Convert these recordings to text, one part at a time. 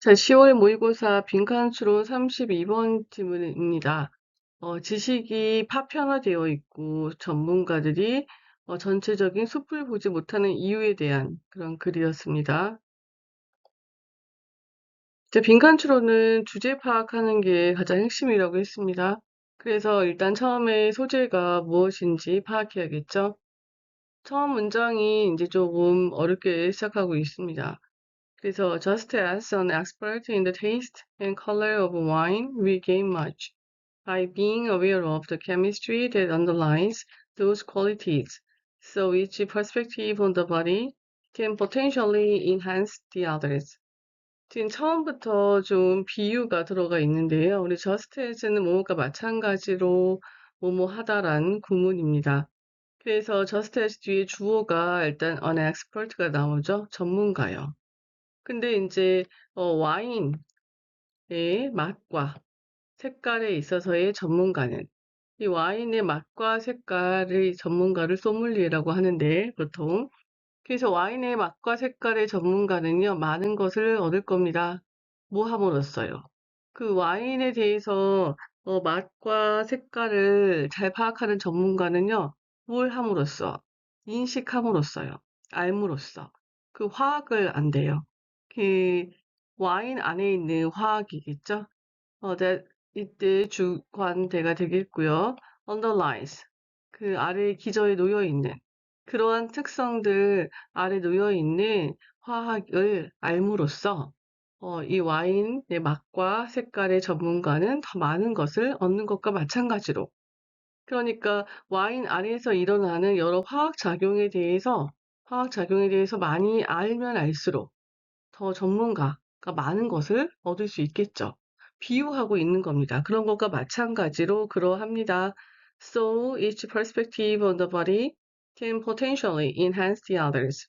자, 10월 모의고사 빈칸 추론 32번 질문입니다. 어, 지식이 파편화되어 있고 전문가들이 어, 전체적인 숲을 보지 못하는 이유에 대한 그런 글이었습니다. 자, 빈칸 추론은 주제 파악하는 게 가장 핵심이라고 했습니다. 그래서 일단 처음에 소재가 무엇인지 파악해야겠죠. 처음 문장이 이제 조금 어렵게 시작하고 있습니다. 그래서 just as an expert in the taste and color of wine, we gain much by being aware of the chemistry that underlies those qualities. So each perspective on the body can potentially enhance the others. 지금 처음부터 좀 비유가 들어가 있는데요. 우리 just as는 뭐뭐가 마찬가지로 뭐뭐 하다라는 구문입니다. 그래서 just as 뒤에 주어가 일단 an expert가 나오죠. 전문가요. 근데 인제 어 와인의 맛과 색깔에 있어서의 전문가는 이 와인의 맛과 색깔의 전문가를 소믈리에라고 하는데 보통 그래서 와인의 맛과 색깔의 전문가는요 많은 것을 얻을 겁니다. 뭐 함으로써요? 그 와인에 대해서 어 맛과 색깔을 잘 파악하는 전문가는요 뭘 함으로써? 인식함으로써요. 알므로써. 그 화학을 안대요. 그 와인 안에 있는 화학이겠죠? 어, that 이때 주관대가 되겠고요. underlies 그 아래 기저에 놓여 있는 그러한 특성들 아래 놓여 있는 화학을 알므로써 어, 이 와인의 맛과 색깔의 전문가는 더 많은 것을 얻는 것과 마찬가지로 그러니까 와인 안에서 일어나는 여러 화학 작용에 대해서 화학 작용에 대해서 많이 알면 알수록 더 전문가가 많은 것을 얻을 수 있겠죠. 비유하고 있는 겁니다. 그런 것과 마찬가지로 그러합니다. So each perspective on the body can potentially enhance the others.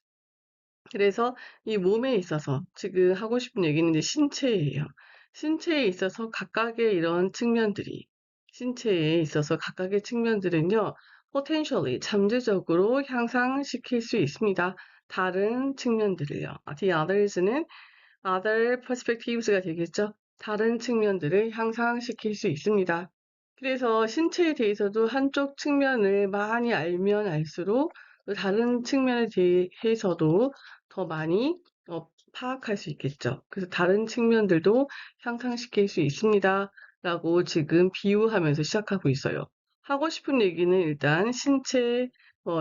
그래서 이 몸에 있어서 지금 하고 싶은 얘기는 이제 신체예요. 신체에 있어서 각각의 이런 측면들이 신체에 있어서 각각의 측면들은요. potentially 잠재적으로 향상시킬 수 있습니다. 다른 측면들을요. The others는 other perspectives가 되겠죠. 다른 측면들을 향상시킬 수 있습니다. 그래서 신체에 대해서도 한쪽 측면을 많이 알면 알수록 또 다른 측면에 대해서도 더 많이 어, 파악할 수 있겠죠. 그래서 다른 측면들도 향상시킬 수 있습니다. 라고 지금 비유하면서 시작하고 있어요. 하고 싶은 얘기는 일단 신체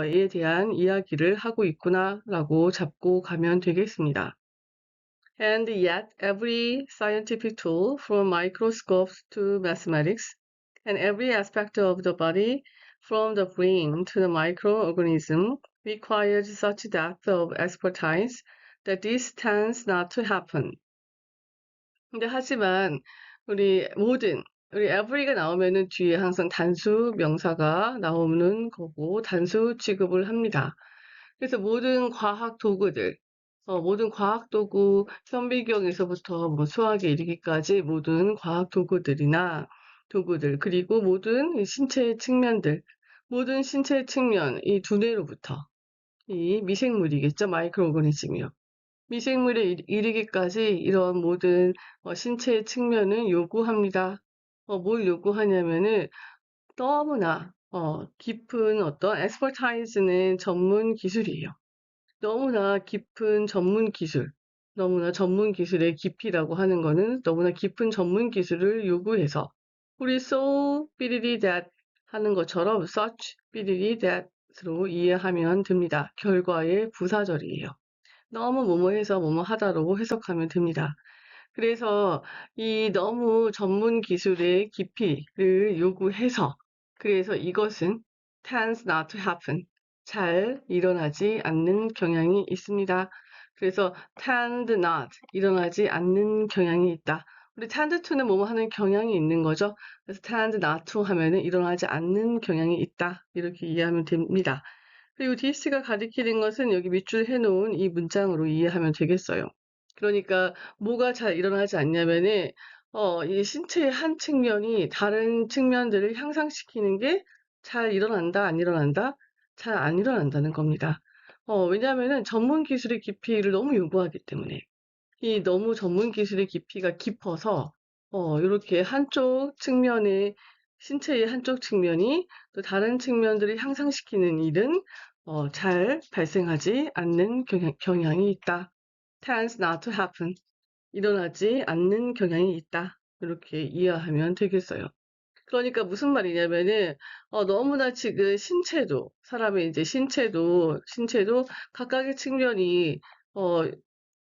에 대한 이야기를 하고 있구나 라고 잡고 가면 되겠습니다. And yet every scientific tool from microscopes to mathematics and every aspect of the body from the brain to the microorganism requires such depth of expertise that this tends not to happen. 근데 하지만 우리 모든 우리 every가 나오면은 뒤에 항상 단수 명사가 나오는 거고 단수 취급을 합니다. 그래서 모든 과학 도구들, 어, 모든 과학 도구, 현미경에서부터 뭐 수학에 이르기까지 모든 과학 도구들이나 도구들, 그리고 모든 신체의 측면들, 모든 신체의 측면, 이 두뇌로부터 이 미생물이겠죠. 마이크로오거니즘이요. 미생물에 이르기까지 이런 모든 어, 신체의 측면은 요구합니다. 어, 뭘 요구하냐면은 너무나 어, 깊은 어떤 엑스퍼타이즈는 전문 기술이에요. 너무나 깊은 전문 기술, 너무나 전문 기술의 깊이라고 하는 거는 너무나 깊은 전문 기술을 요구해서 우리 so 삐리리 that 하는 것처럼 such 삐리리 that로 이해하면 됩니다. 결과의 부사절이에요. 너무 뭐뭐 해서 뭐뭐 하다로 해석하면 됩니다. 그래서 이 너무 전문 기술의 깊이를 요구해서 그래서 이것은 tends not to happen. 잘 일어나지 않는 경향이 있습니다. 그래서 tend not 일어나지 않는 경향이 있다. 우리 tend to는 뭐뭐 하는 경향이 있는 거죠. 그래서 tend not to 하면은 일어나지 않는 경향이 있다. 이렇게 이해하면 됩니다. 그리고 DC가 가리키는 것은 여기 밑줄 해놓은 이 문장으로 이해하면 되겠어요. 그러니까 뭐가 잘 일어나지 않냐면은 어, 이 신체의 한 측면이 다른 측면들을 향상시키는 게 잘 일어난다, 안 일어난다? 잘 안 일어난다는 겁니다. 어, 왜냐하면은 전문 기술의 깊이를 너무 요구하기 때문에. 이 너무 전문 기술의 깊이가 깊어서 어, 이렇게 한쪽 측면의 신체의 한쪽 측면이 또 다른 측면들을 향상시키는 일은 어, 잘 발생하지 않는 경향, 경향이 있다. Tends not to happen. 일어나지 않는 경향이 있다. 이렇게 이해하면 되겠어요. 그러니까 무슨 말이냐면은 어, 너무나 지금 신체도 사람의 이제 신체도 신체도 각각의 측면이 어,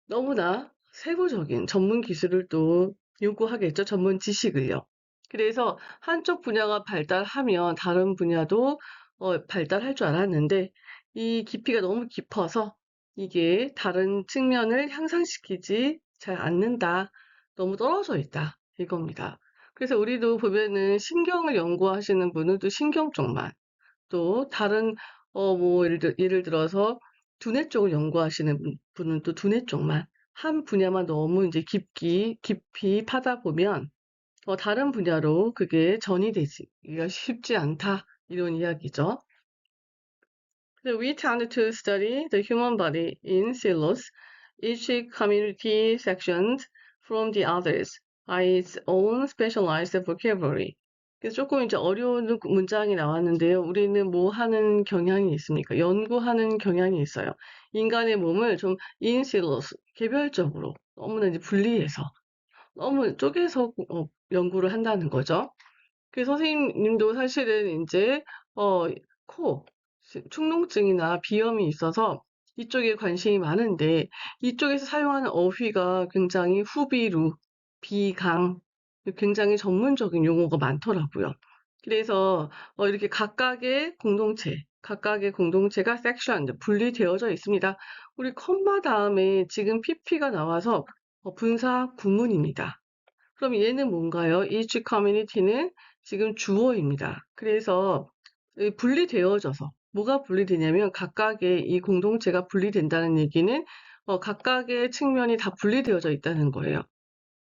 너무나 세부적인 전문 기술을 또 요구하겠죠. 전문 지식을요. 그래서 한쪽 분야가 발달하면 다른 분야도 어, 발달할 줄 알았는데 이 깊이가 너무 깊어서 이게 다른 측면을 향상시키지 잘 않는다. 너무 떨어져 있다. 이겁니다. 그래서 우리도 보면은 신경을 연구하시는 분은 또 신경 쪽만 또 다른 어 뭐 예를 들 예를 들어서 두뇌 쪽을 연구하시는 분 분은 또 두뇌 쪽만 한 분야만 너무 이제 깊이 깊이 파다 보면 어 다른 분야로 그게 전이 되기가 쉽지 않다. 이런 이야기죠. We tend to study the human body in silos, each community sections from the others by its own specialized vocabulary. 그래서 조금 이제 어려운 문장이 나왔는데요. 우리는 뭐 하는 경향이 있습니까? 연구하는 경향이 있어요. 인간의 몸을 좀 in silos, 개별적으로 너무나 이제 분리해서 너무 쪼개서 어, 연구를 한다는 거죠. 그 선생님도 사실은 이제 어, 코, 축농증이나 비염이 있어서 이쪽에 관심이 많은데 이쪽에서 사용하는 어휘가 굉장히 후비루, 비강, 굉장히 전문적인 용어가 많더라고요. 그래서 어, 이렇게 각각의 공동체, 각각의 공동체가 섹션, 분리되어져 있습니다. 우리 컴마 다음에 지금 pp가 나와서 어, 분사 구문입니다. 그럼 얘는 뭔가요? each community는 지금 주어입니다. 그래서 분리되어져서 뭐가 분리되냐면 각각의 이 공동체가 분리된다는 얘기는 어, 각각의 측면이 다 분리되어져 있다는 거예요.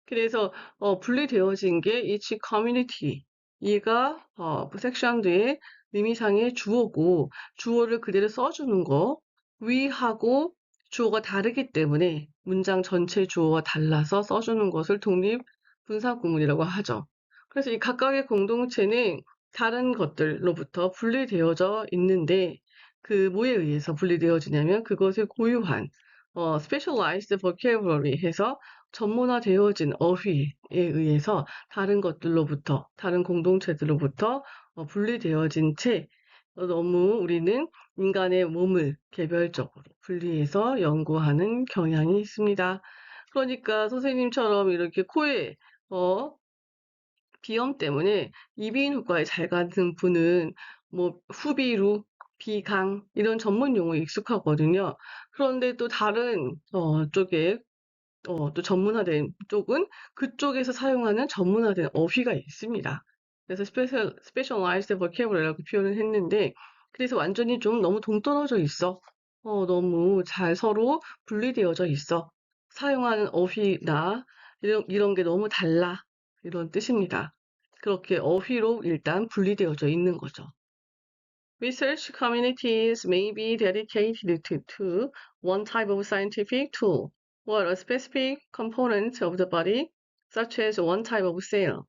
그래서 어, 분리되어진 게 each community 얘가 어, 섹션 뒤에 의미상의 주어고 주어를 그대로 써주는 거 위하고 주어가 다르기 때문에 문장 전체 주어와 달라서 써주는 것을 독립 분사 구문이라고 하죠. 그래서 이 각각의 공동체는 다른 것들로부터 분리되어져 있는데 그 뭐에 의해서 분리되어지냐면 그것을 고유한 어, specialized vocabulary 해서 전문화되어진 어휘에 의해서 다른 것들로부터 다른 공동체들로부터 어, 분리되어진 채 어, 너무 우리는 인간의 몸을 개별적으로 분리해서 연구하는 경향이 있습니다. 그러니까 선생님처럼 이렇게 코에 어, 비염 때문에 이비인 후과에 잘 가는 분은 뭐 후비루, 비강 이런 전문 용어에 익숙하거든요. 그런데 또 다른 어, 쪽에 어, 또 전문화된 쪽은 그쪽에서 사용하는 전문화된 어휘가 있습니다. 그래서 스페셜, 스페셜라이즈드 버케블이라고 표현을 했는데 그래서 완전히 좀 너무 동떨어져 있어. 어, 너무 잘 서로 분리되어져 있어. 사용하는 어휘나 이런, 이런 게 너무 달라. 이런 뜻입니다. 그렇게 어휘로 일단 분리되어져 있는 거죠. Research communities may be dedicated to, to one type of scientific tool or a specific component of the body, such as one type of cell.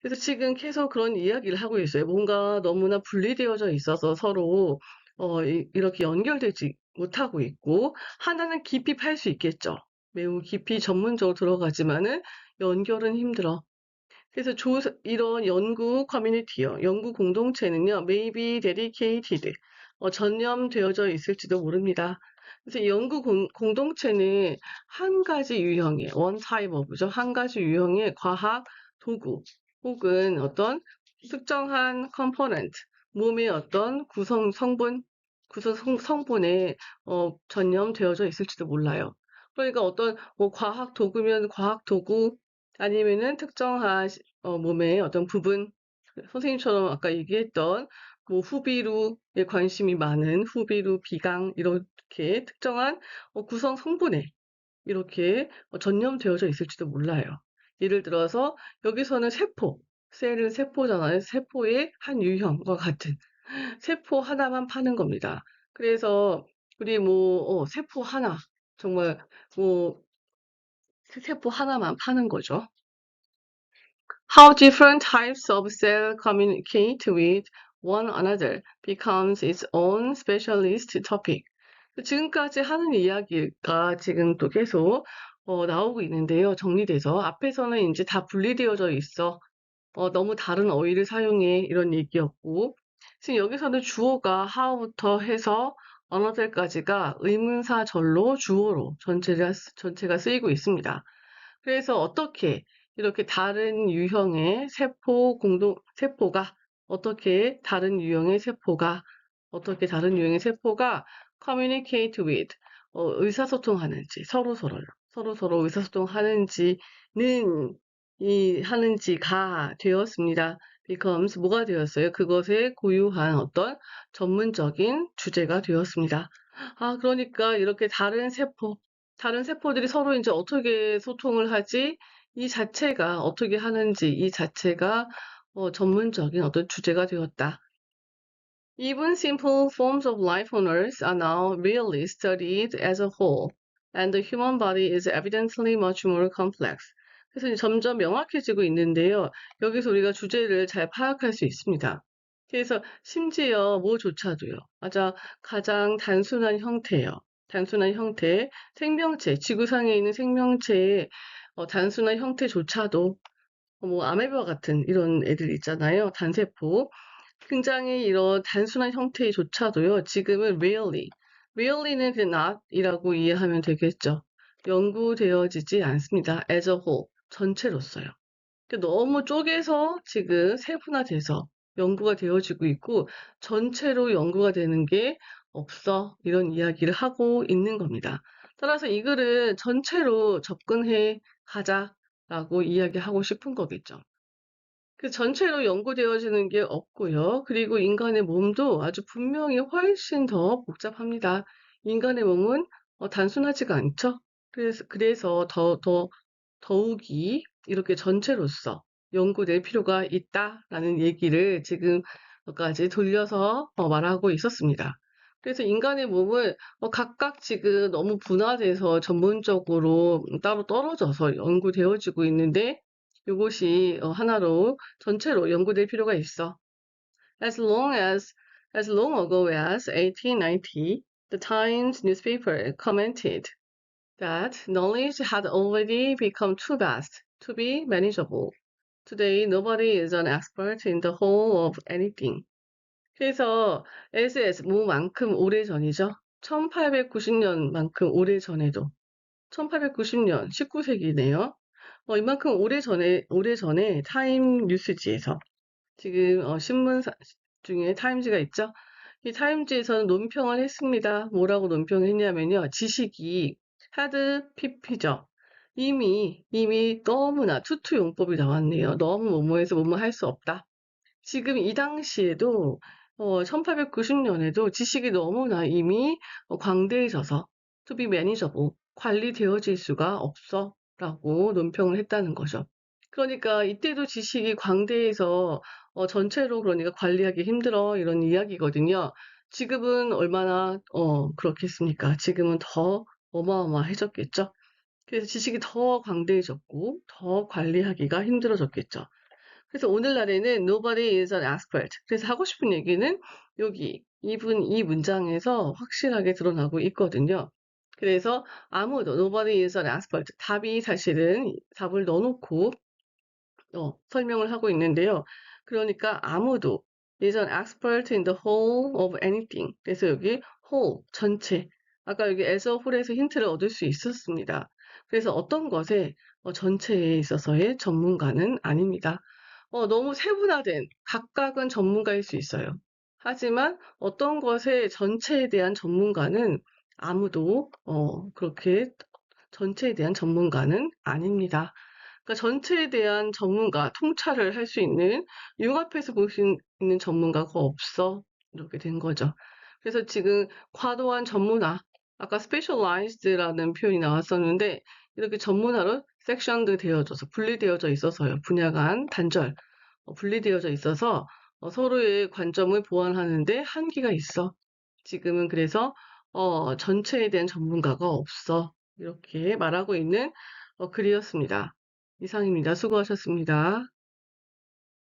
그래서 지금 계속 그런 이야기를 하고 있어요. 뭔가 너무나 분리되어져 있어서 서로 어, 이, 이렇게 연결되지 못하고 있고 하나는 깊이 팔 수 있겠죠. 매우 깊이 전문적으로 들어가지만은 연결은 힘들어. 그래서 조, 이런 연구 커뮤니티요, 연구 공동체는요, may be dedicated, 어, 전념되어져 있을지도 모릅니다. 그래서 연구 공, 공동체는 한 가지 유형의, one type of죠. 한 가지 유형의 과학 도구 혹은 어떤 특정한 component, 몸의 어떤 구성 성분, 구성 성, 성 분에 어, 전념되어져 있을지도 몰라요. 그러니까 어떤 뭐 과학 도구면 과학 도구 아니면은 특정한 어, 몸의 어떤 부분 선생님처럼 아까 얘기했던 뭐 후비루에 관심이 많은 후비루, 비강 이렇게 특정한 어, 구성 성분에 이렇게 어, 전념되어져 있을지도 몰라요. 예를 들어서 여기서는 세포, 셀은 세포잖아요. 세포의 한 유형과 같은 세포 하나만 파는 겁니다. 그래서 우리 뭐 어, 세포 하나 정말 뭐 세포 하나만 파는 거죠. How different types of cell communicate with one another becomes its own specialist topic. 지금까지 하는 이야기가 지금 또 계속 어, 나오고 있는데요. 정리돼서 앞에서는 이제 다 분리되어져 있어. 어, 너무 다른 어휘를 사용해 이런 얘기였고 지금 여기서는 주어가 how부터 해서 another까지가 의문사절로 주어로 전체가, 쓰- 전체가 쓰이고 있습니다. 그래서 어떻게 이렇게 다른 유형의 세포 공동 세포가 어떻게 다른 유형의 세포가 어떻게 다른 유형의 세포가 communicate with 어, 의사소통하는지 서로 서로요 서로 서로 의사소통하는지는 이 하는지가 되었습니다. becomes 뭐가 되었어요? 그것에 고유한 어떤 전문적인 주제가 되었습니다. 아, 그러니까 이렇게 다른 세포, 다른 세포들이 서로 이제 어떻게 소통을 하지? 이 자체가 어떻게 하는지 이 자체가 어, 전문적인 어떤 주제가 되었다. Even simple forms of life on Earth are now really studied as a whole, and the human body is evidently much more complex. 그래서 점점 명확해지고 있는데요. 여기서 우리가 주제를 잘 파악할 수 있습니다. 그래서 심지어 뭐조차도요. 맞아, 가장 단순한 형태예요. 단순한 형태, 생명체, 지구상에 있는 생명체의 어, 단순한 형태조차도 뭐 아메바 같은 이런 애들 있잖아요. 단세포. 굉장히 이런 단순한 형태조차도요. 지금은 rarely, rarely는 그냥 not이라고 이해하면 되겠죠. 연구되어지지 않습니다. as a whole, 전체로서요. 너무 쪼개서 지금 세분화돼서 연구가 되어지고 있고 전체로 연구가 되는 게 없어 이런 이야기를 하고 있는 겁니다. 따라서 이 글은 전체로 접근해 가자라고 이야기하고 싶은 거겠죠. 그 전체로 연구되어지는 게 없고요. 그리고 인간의 몸도 아주 분명히 훨씬 더 복잡합니다. 인간의 몸은 어, 단순하지가 않죠. 그래서, 그래서 더, 더, 더욱이 이렇게 전체로서 연구될 필요가 있다라는 얘기를 지금까지 돌려서 어, 말하고 있었습니다. 그래서 인간의 몸은 어, 각각 지금 너무 분화돼서 전문적으로 따로 떨어져서 연구되어지고 있는데 이것이 어, 하나로 전체로 연구될 필요가 있어. As long as as long ago as 1890, the Times newspaper commented that knowledge had already become too vast to be manageable. Today, nobody is an expert in the whole of anything. 그래서 SS 뭐만큼 오래전이죠. 1890년만큼 오래전에도 1890년 19세기네요. 어, 이만큼 오래전에 오래전에 타임 뉴스지에서 지금 어, 신문 중에 타임즈가 있죠. 이 타임즈에서는 논평을 했습니다. 뭐라고 논평했냐면요. 지식이 하드 피피죠. 이미 이미 너무나 투투 용법이 나왔네요. 너무 뭐뭐해서 뭐뭐 할 수 없다. 지금 이 당시에도 어, 1890년에도 지식이 너무나 이미 어, 광대해져서 be manageable 관리되어질 수가 없어 라고 논평을 했다는 거죠. 그러니까 이때도 지식이 광대해서 어, 전체로 그러니까 관리하기 힘들어 이런 이야기거든요. 지금은 얼마나 어, 그렇겠습니까? 지금은 더 어마어마해졌겠죠. 그래서 지식이 더 광대해졌고 더 관리하기가 힘들어졌겠죠. 그래서 오늘날에는 nobody is an expert. 그래서 하고 싶은 얘기는 여기 이분 이 문장에서 확실하게 드러나고 있거든요. 그래서 아무도 nobody is an expert. 답이 사실은 답을 넣어놓고 어, 설명을 하고 있는데요. 그러니까 아무도 is an expert in the whole of anything. 그래서 여기 whole 전체. 아까 여기 a whole에서 힌트를 얻을 수 있었습니다. 그래서 어떤 것에 어, 전체에 있어서의 전문가는 아닙니다. 어, 너무 세분화된 각각은 전문가일 수 있어요. 하지만 어떤 것의 전체에 대한 전문가는 아무도 어, 그렇게 전체에 대한 전문가는 아닙니다. 그러니까 전체에 대한 전문가, 통찰을 할 수 있는 융합해서 볼 수 있는 전문가가 없어. 이렇게 된 거죠. 그래서 지금 과도한 전문화, 아까 specialized라는 표현이 나왔었는데 이렇게 전문화로 섹션드 되어져서 분리되어져 있어서요. 분야 간 단절 어, 분리되어져 있어서 어, 서로의 관점을 보완하는데 한계가 있어. 지금은 그래서 어, 전체에 대한 전문가가 없어. 이렇게 말하고 있는 어, 글이었습니다. 이상입니다. 수고하셨습니다.